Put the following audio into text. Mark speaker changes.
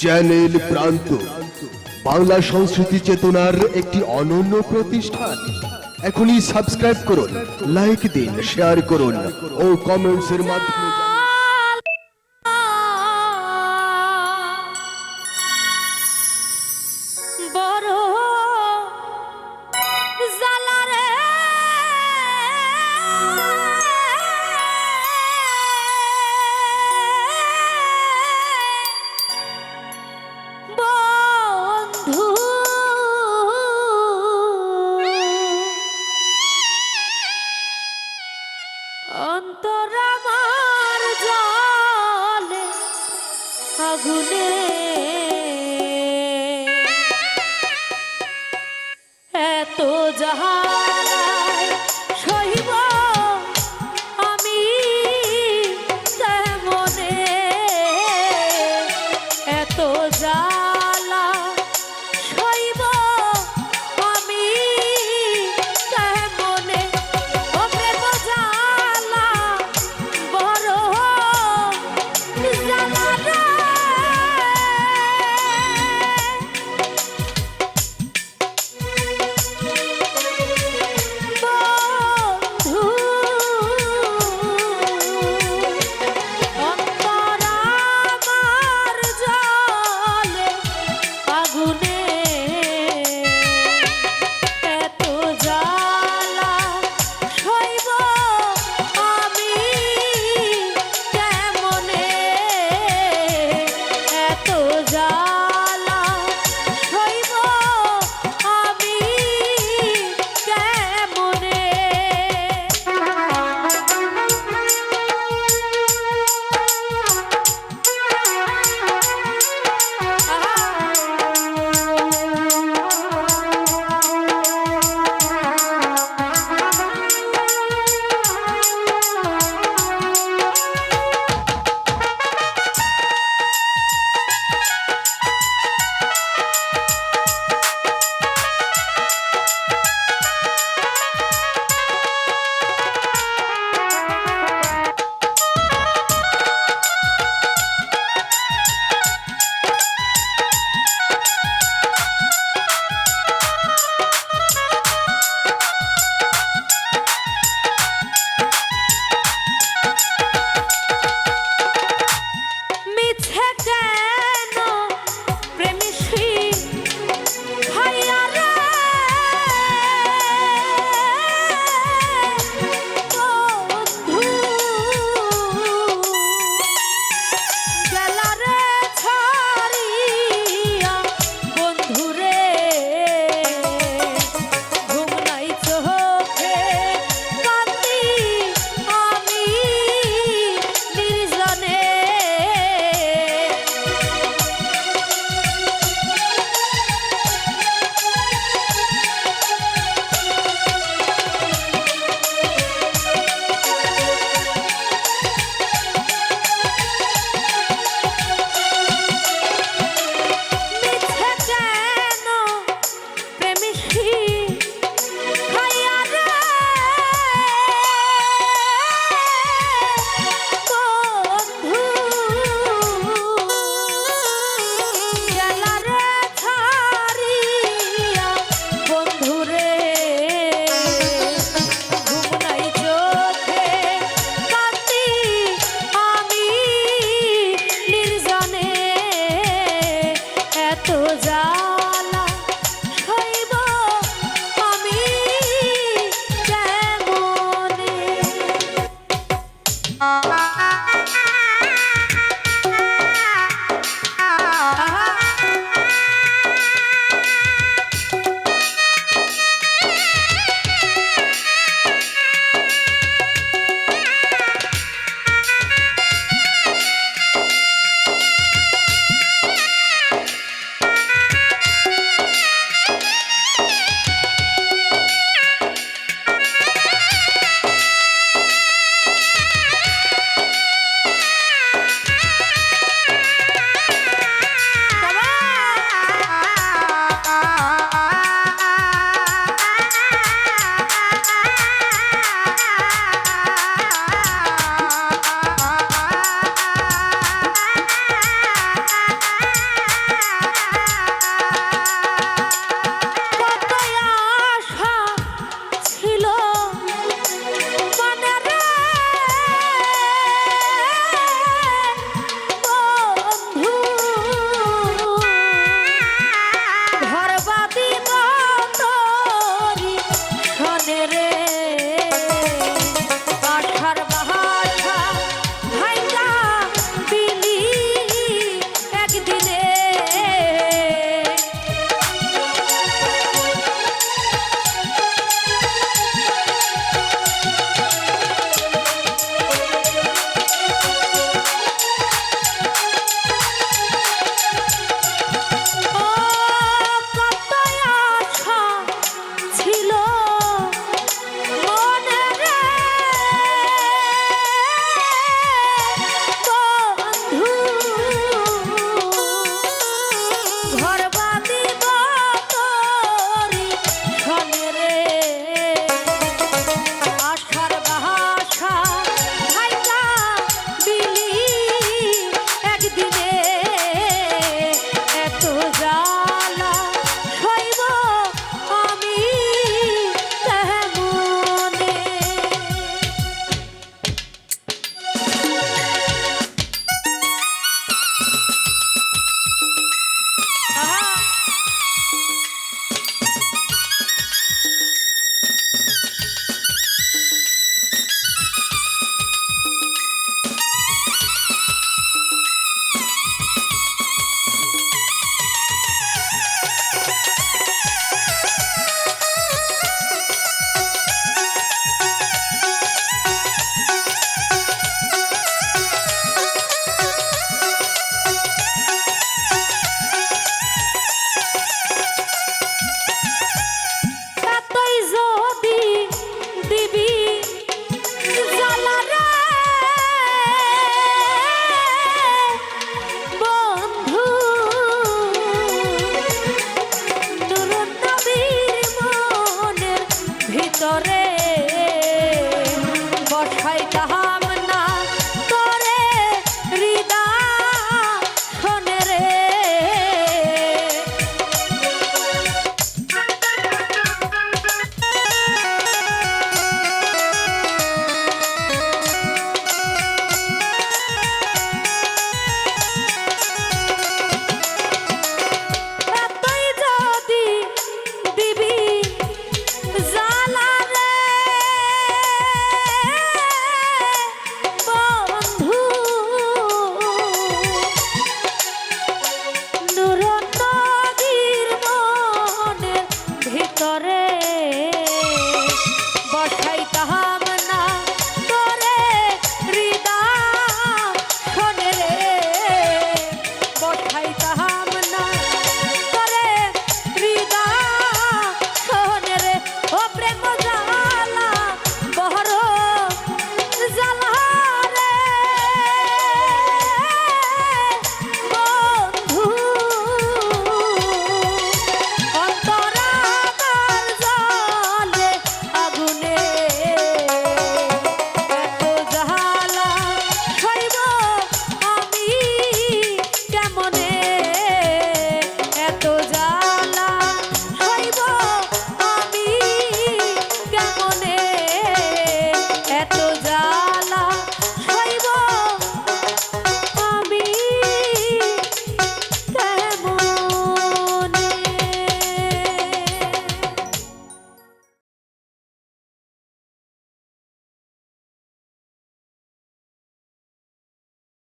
Speaker 1: Channel প্রান্ত। বাংলা সংস্কৃতি চেতনার একটি অনন্য প্রতিষ্ঠান। এখনই সাবস্ক্রাইব করুন লাইক দিন শেয়ার করুন ও কমেন্টসের মাধ্যমে
Speaker 2: বড়